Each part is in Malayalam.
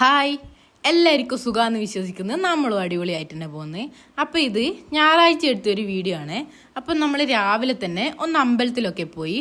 ഹായ്. എല്ലാവർക്കും സുഖമാണെന്ന് വിശ്വസിക്കുന്നത് നമ്മളും അടിപൊളിയായിട്ട് തന്നെ പോകുന്നത് അപ്പോൾ ഇത് ഞായറാഴ്ച എടുത്തൊരു വീഡിയോ ആണ്. അപ്പം നമ്മൾ രാവിലെ തന്നെ ഒന്ന് അമ്പലത്തിലൊക്കെ പോയി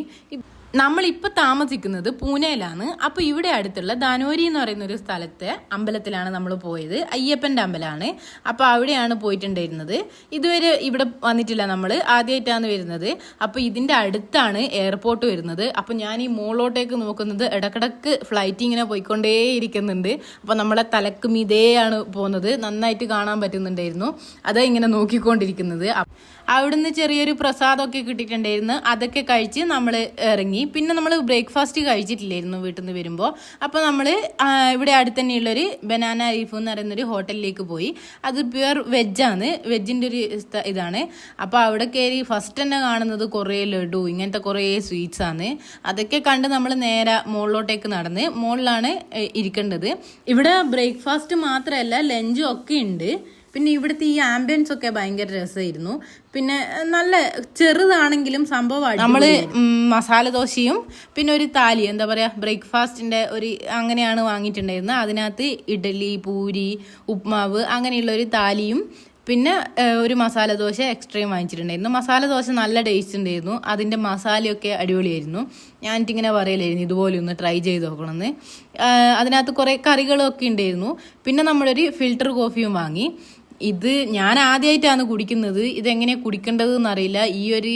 നമ്മളിപ്പോൾ താമസിക്കുന്നത് പൂനെയിലാണ്. അപ്പോൾ ഇവിടെ അടുത്തുള്ള ദാനോരി എന്ന് പറയുന്ന ഒരു സ്ഥലത്തെ അമ്പലത്തിലാണ് നമ്മൾ പോയത്. അയ്യപ്പന്റെ അമ്പലമാണ് അപ്പോൾ അവിടെയാണ് പോയിട്ടുണ്ടായിരുന്നത്. ഇതുവരെ ഇവിടെ വന്നിട്ടില്ല നമ്മൾ ആദ്യമായിട്ടാണ് വരുന്നത്. അപ്പോൾ ഇതിന്റെ അടുത്താണ് എയർപോർട്ട് വരുന്നത്. അപ്പോൾ ഞാൻ ഈ മോളോട്ടേക്ക് നോക്കുന്നത് ഇടക്കിടക്ക് ഫ്ലൈറ്റ് ഇങ്ങനെ പോയിക്കൊണ്ടേ ഇരിക്കുന്നുണ്ട് അപ്പോൾ നമ്മളെ തലക്കും മീതേയാണ് പോകുന്നത്. നന്നായിട്ട് കാണാൻ പറ്റുന്നുണ്ടായിരുന്നു. അതാ ഇങ്ങനെ നോക്കിക്കൊണ്ടിരിക്കുന്നത്. അവിടുന്ന് ചെറിയൊരു പ്രസാദമൊക്കെ കിട്ടിയിട്ടുണ്ടായിരുന്നു. അതൊക്കെ കഴിച്ച് നമ്മൾ ഇറങ്ങി. പിന്നെ നമ്മൾ ബ്രേക്ക്ഫാസ്റ്റ് കഴിച്ചിട്ടില്ലായിരുന്നു വീട്ടിൽ നിന്ന് വരുമ്പോൾ അപ്പോൾ നമ്മൾ ഇവിടെ അടുത്ത് തന്നെയുള്ളൊരു ബനാന റീഫ് എന്ന് പറയുന്നൊരു ഹോട്ടലിലേക്ക് പോയി. അത് പ്യുവർ വെജാണ് വെജിന്റെ ഒരു ഇതാണ്. അപ്പോൾ അവിടെ കയറി ഫസ്റ്റ് തന്നെ കാണുന്നത് കുറേ ലഡു ഇങ്ങനത്തെ കുറേ സ്വീറ്റ്സ് ആണ്. അതൊക്കെ കണ്ട് നമ്മൾ നേരെ മുകളിലോട്ടേക്ക് നടന്ന് മുകളിലാണ് ഇരിക്കേണ്ടത്. ഇവിടെ ബ്രേക്ക്ഫാസ്റ്റ് മാത്രമല്ല ലഞ്ചും ഒക്കെ ഉണ്ട്. പിന്നെ ഇവിടുത്തെ ഈ ആംബിയൻസ് ഒക്കെ ഭയങ്കര രസമായിരുന്നു. പിന്നെ നല്ല ചെറുതാണെങ്കിലും സംഭവം നമ്മൾ ഉം, മസാല ദോശയും പിന്നെ ഒരു താലി എന്താ പറയാ ബ്രേക്ക്ഫാസ്റ്റിന്റെ ഒരു അങ്ങനെയാണ് വാങ്ങിയിട്ടുണ്ടായിരുന്നത്. അതിനകത്ത് ഇഡലി പൂരി ഉപ്മാവ് അങ്ങനെയുള്ള ഒരു താലിയും പിന്നെ ഒരു മസാല ദോശ എക്സ്ട്രയും വാങ്ങിച്ചിട്ടുണ്ടായിരുന്നു. മസാല ദോശ നല്ല ടേസ്റ്റ് ഉണ്ടായിരുന്നു. അതിന്റെ മസാലയൊക്കെ അടിപൊളിയായിരുന്നു. ഞാനിട്ടിങ്ങനെ പറയലായിരുന്നു ഇതുപോലെ ഒന്ന് ട്രൈ ചെയ്ത് നോക്കണമെന്ന്. അതിനകത്ത് കുറേ കറികളൊക്കെ ഉണ്ടായിരുന്നു. പിന്നെ നമ്മളൊരു ഫിൽട്ടർ കോഫിയും വാങ്ങി. ഇത് ഞാൻ ആദ്യമായിട്ടാണ് കുടിക്കുന്നത്. ഇതെങ്ങനെയാണ് കുടിക്കേണ്ടത് എന്നറിയില്ല ഈ ഒരു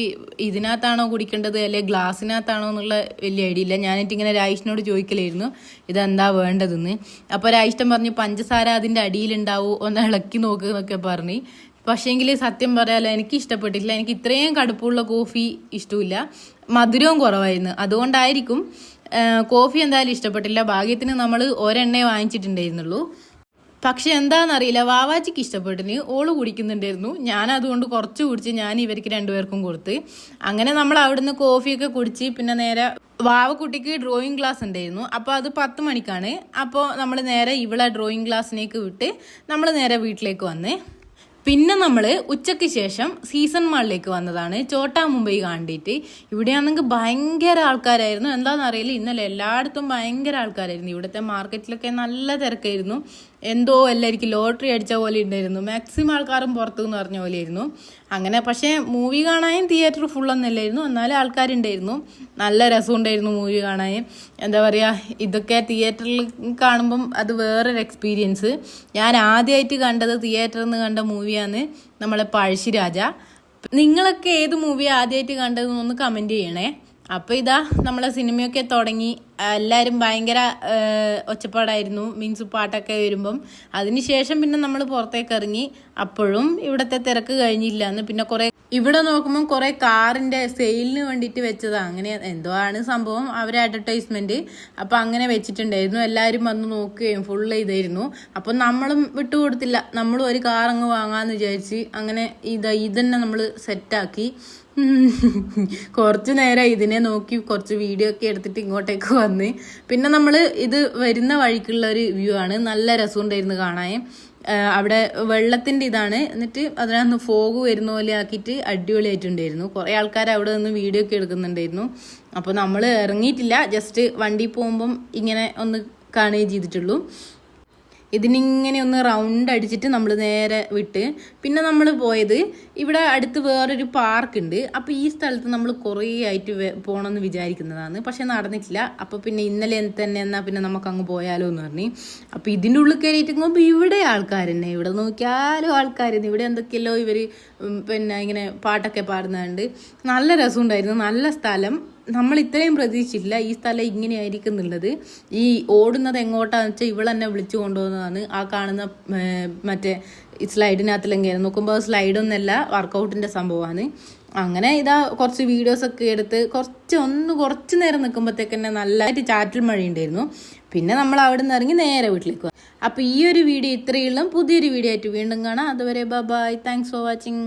ഇതിനകത്താണോ കുടിക്കേണ്ടത്? അല്ലെ ഗ്ലാസ്സിനകത്താണോ എന്നുള്ള വലിയ ഐഡിയ ഇല്ല. ഞാനിട്ട് ഇങ്ങനെ രായിഷിനോട് ചോദിക്കലായിരുന്നു. ഇതെന്താ വേണ്ടതെന്ന്. അപ്പോൾ രായിഷ്ടം പറഞ്ഞു പഞ്ചസാര അതിന്റെ അടിയിലുണ്ടാവും ഒന്ന് ഇളക്കി നോക്കുക എന്നൊക്കെ പറഞ്ഞ്. പക്ഷേങ്കിൽ സത്യം പറയാലോ എനിക്ക് ഇഷ്ടപ്പെട്ടില്ല എനിക്ക് ഇത്രയും കടുപ്പുള്ള കോഫി ഇഷ്ടമില്ല. മധുരവും കുറവായിരുന്നു. അതുകൊണ്ടായിരിക്കും കോഫി എന്തായാലും ഇഷ്ടപ്പെട്ടില്ല. ഭാഗ്യത്തിന് നമ്മൾ ഒരെണ്ണേ വാങ്ങിച്ചിട്ടുണ്ടായിരുന്നുള്ളൂ. പക്ഷെ എന്താണെന്നറിയില്ല വാവാച്ചിക്ക് ഇഷ്ടപ്പെട്ടിന്. ഓൾ കുടിക്കുന്നുണ്ടായിരുന്നു. ഞാൻ അതുകൊണ്ട് കുറച്ച് കുടിച്ച് ഞാൻ ഇവർക്ക് രണ്ടുപേർക്കും കൊടുത്ത്. അങ്ങനെ നമ്മൾ അവിടുന്ന് കോഫിയൊക്കെ കുടിച്ച് പിന്നെ നേരെ വാവക്കുട്ടിക്ക് ഡ്രോയിങ് ക്ലാസ് ഉണ്ടായിരുന്നു. അപ്പോൾ അത് പത്ത് മണിക്കാണ്. അപ്പോൾ നമ്മൾ നേരെ ഇവളെ ഡ്രോയിങ് ക്ലാസ്സിലേക്ക് വിട്ട് നമ്മൾ നേരെ വീട്ടിലേക്ക് വന്ന്. പിന്നെ നമ്മൾ ഉച്ചയ്ക്ക് ശേഷം സീസൺ മാളിലേക്ക് വന്നതാണ്. ചോട്ടാ മുംബൈ കണ്ടിട്ട്. ഇവിടെയാണെങ്കിൽ ഭയങ്കര ആൾക്കാരായിരുന്നു. എന്താണെന്ന് അറിയില്ല ഇന്നലെ എല്ലായിടത്തും ഭയങ്കര ആൾക്കാരായിരുന്നു. ഇവിടുത്തെ മാർക്കറ്റിലൊക്കെ നല്ല തിരക്കായിരുന്നു. എന്തോ എല്ലാവർക്കും ലോട്ടറി അടിച്ച പോലെ ഉണ്ടായിരുന്നു. മാക്സിമം ആൾക്കാരും പുറത്തു എന്ന് പറഞ്ഞ പോലെയായിരുന്നു. അങ്ങനെ പക്ഷേ മൂവി കാണാനും തിയേറ്റർ ഫുള്ളൊന്നുമില്ലായിരുന്നു എന്നാലും ആൾക്കാരുണ്ടായിരുന്നു. നല്ല രസമുണ്ടായിരുന്നു മൂവി കാണാൻ. എന്താ പറയുക ഇതൊക്കെ തിയേറ്ററിൽ കാണുമ്പം അത് വേറൊരു എക്സ്പീരിയൻസ് ഞാൻ ആദ്യമായിട്ട് കണ്ടത് തിയേറ്ററിൽ നിന്ന് കണ്ട മൂവിയാണ് നമ്മളെ പഴശ്ശിരാജ നിങ്ങളൊക്കെ ഏത് മൂവി ആദ്യമായിട്ട് കണ്ടതെന്നൊന്ന് കമന്റ് ചെയ്യണേ. അപ്പോൾ ഇതാ നമ്മളെ സിനിമയൊക്കെ തുടങ്ങി. എല്ലാവരും ഭയങ്കര ഒച്ചപ്പാടായിരുന്നു. മീൻസ് പാട്ടൊക്കെ വരുമ്പം. അതിനുശേഷം പിന്നെ നമ്മൾ പുറത്തേക്ക് ഇറങ്ങി. അപ്പോഴും ഇവിടുത്തെ തിരക്ക് കഴിഞ്ഞില്ല എന്ന് പിന്നെ കുറേ ഇവിടെ നോക്കുമ്പോൾ കുറേ കാറിന്റെ സെയിലിന് വേണ്ടിയിട്ട് വെച്ചതാണ് അങ്ങനെ എന്തോ ആണ് സംഭവം. അവരെ അഡ്വർടൈസ്മെന്റ് അപ്പോൾ അങ്ങനെ വെച്ചിട്ടുണ്ടായിരുന്നു. എല്ലാവരും വന്ന് നോക്കുകയും ഫുൾ ഇതായിരുന്നു. അപ്പം നമ്മളും വിട്ടുകൊടുത്തില്ല നമ്മളും ഒരു കാർ അങ്ങ് വാങ്ങാന്ന് വിചാരിച്ച് അങ്ങനെ ഇത് ഇതന്നെ നമ്മൾ സെറ്റാക്കി. കുറച്ച് നേരം ഇതിനെ നോക്കി കുറച്ച് വീഡിയോ ഒക്കെ എടുത്തിട്ട് ഇങ്ങോട്ടേക്ക് വന്ന്. പിന്നെ നമ്മൾ ഇത് വരുന്ന വഴിക്കുള്ള ഒരു വ്യൂ ആണ്. നല്ല രസമുണ്ടായിരുന്നു കാണാൻ. അവിടെ വെള്ളത്തിന്റെ ഇതാണ്. എന്നിട്ട് അതിനകത്ത് ഫോഗ് വരുന്ന പോലെ ആക്കിയിട്ട് അടിപൊളിയായിട്ടുണ്ടായിരുന്നു. കുറേ ആൾക്കാർ അവിടെ നിന്ന് വീഡിയോ ഒക്കെ എടുക്കുന്നുണ്ടായിരുന്നു. അപ്പോൾ നമ്മൾ ഇറങ്ങിയിട്ടില്ല. ജസ്റ്റ് വണ്ടി പോകുമ്പം ഇങ്ങനെ ഒന്ന് കാണുകയും ചെയ്തിട്ടുള്ളൂ. ഇതിനിങ്ങനെ ഒന്ന് റൗണ്ട് അടിച്ചിട്ട് നമ്മൾ നേരെ വിട്ട്. പിന്നെ നമ്മൾ പോയത് ഇവിടെ അടുത്ത് വേറൊരു പാർക്ക് ഉണ്ട്. അപ്പോൾ ഈ സ്ഥലത്ത് നമ്മൾ കുറേ ആയിട്ട് പോകണമെന്ന് വിചാരിക്കുന്നതാണ്. പക്ഷെ നടന്നിട്ടില്ല. അപ്പോൾ പിന്നെ ഇന്നലെ തന്നെ എന്നാൽ പിന്നെ നമുക്ക് അങ്ങ് പോയാലോ എന്ന് പറഞ്ഞു. അപ്പോൾ ഇതിന്റെ ഉള്ളിൽ കയറിയിട്ട് പോകുമ്പോൾ ഇവിടെ ആൾക്കാർ തന്നെ ഇവിടെ നോക്കിയാലും ആൾക്കാർ ഇവിടെ എന്തൊക്കെയല്ലോ ഇവർ പിന്നെ ഇങ്ങനെ പാട്ടൊക്കെ പാടുന്നുണ്ട് നല്ല രസമുണ്ടായിരുന്നു. നല്ല സ്ഥലം. നമ്മൾ ഇത്രയും പ്രതീക്ഷിച്ചില്ല ഈ സ്ഥലം ഇങ്ങനെയായിരിക്കും എന്നുള്ളത് ഈ ഓടുന്നത് എങ്ങോട്ടാന്ന് വെച്ചാൽ ഇവളെന്നെ വിളിച്ചു കൊണ്ടുപോകുന്നതാണ്. ആ കാണുന്ന മറ്റേ സ്ലൈഡിനകത്തിലെങ്കിൽ നോക്കുമ്പോൾ സ്ലൈഡൊന്നല്ല വർക്കൗട്ടിന്റെ സംഭവമാണ്. അങ്ങനെ ഇതാ കുറച്ച് വീഡിയോസൊക്കെ എടുത്ത് കുറച്ച് ഒന്ന് കുറച്ച് നേരം നിൽക്കുമ്പോഴത്തേക്ക് തന്നെ നല്ലതായിട്ട് ചാറ്റൽ മഴ ഉണ്ടായിരുന്നു പിന്നെ നമ്മൾ അവിടെ നിന്ന് ഇറങ്ങി നേരെ വീട്ടിലേക്ക് അപ്പോൾ ഈ ഒരു വീഡിയോ ഇത്രയുള്ള പുതിയൊരു വീഡിയോ ആയിട്ട് വീണ്ടും കാണാം. അതുവരെ ബൈ താങ്ക്സ് ഫോർ വാച്ചിങ്